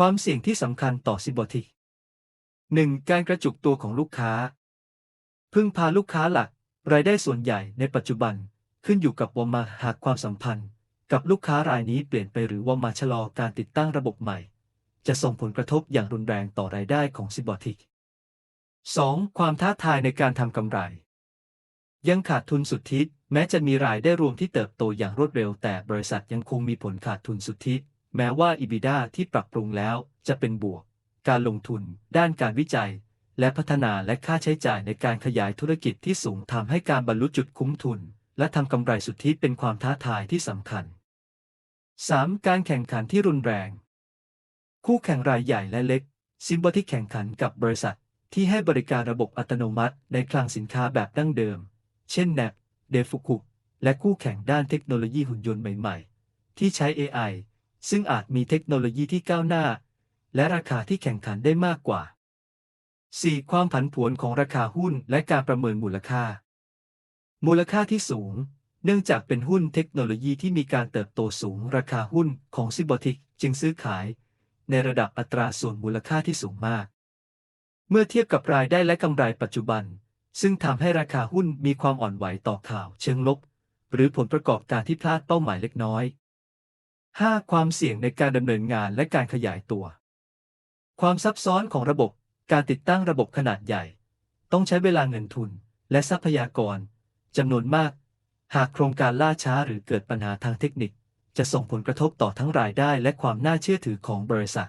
ความเสี่ยงที่สำคัญต่อซิบอติก 1. การกระจุกตัวของลูกค้า พึ่งพาลูกค้าหลัก รายได้ส่วนใหญ่ในปัจจุบันขึ้นอยู่กับวอมาหากความสัมพันธ์ กับลูกค้ารายนี้เปลี่ยนไปหรือวอมาชะลอการติดตั้งระบบใหม่ จะส่งผลกระทบอย่างรุนแรงต่อรายได้ของซิบอติก 2. ความท้าทายในการทำกำไร ยังขาดทุนสุทธิ แม้จะมีรายได้รวมที่เติบโตอย่างรวดเร็ว แต่บริษัทยังคงมีผลขาดทุนสุทธิ แม้ว่า EBITDA ที่ปรับปรุงแล้วจะเป็นบวก การลงทุน ด้านการวิจัย และพัฒนาและค่าใช้จ่ายในการขยายธุรกิจที่สูงทำให้การบรรลุจุดคุ้มทุน และทำกำไรสุทธิเป็นความท้าทายที่สำคัญ 3. การแข่งขันที่รุนแรง คู่แข่งรายใหญ่และเล็ก ซิมบอที่แข่งขันกับบริษัท ที่ให้บริการระบบอัตโนมัติในคลังสินค้าแบบดั้งเดิม เช่น n a p เดฟุกุ และคู่แข่งด้านเทคโนโลยีหุ่นยนต์ใหม่ ๆ ที่ใช้ AI ซึ่งอาจมีเทคโนโลยีที่ก้าวหน้า และราคาที่แข่งขันได้มากกว่า 4. ความผันผวนของราคาหุ้นและการประเมินมูลค่า มูลค่าที่สูง เนื่องจากเป็นหุ้นเทคโนโลยีที่มีการเติบโตสูง ราคาหุ้นของซิบอติกจึงซื้อขาย ในระดับอัตราส่วนมูลค่าที่สูงมาก เมื่อเทียบกับรายได้และกำไรปัจจุบัน ซึ่งทำให้ราคาหุ้นมีความอ่อนไหวต่อข่าวเชิงลบ หรือผลประกอบการที่พลาดเป้าหมายเล็กน้อย 5. ความเสี่ยงในการดำเนินงานและการขยายตัว ความซับซ้อนของระบบ การติดตั้งระบบขนาดใหญ่ ต้องใช้เวลาเงินทุน และทรัพยากรจำนวนมาก หากโครงการล่าช้าหรือเกิดปัญหาทางเทคนิค จะส่งผลกระทบต่อทั้งรายได้และความน่าเชื่อถือของบริษัท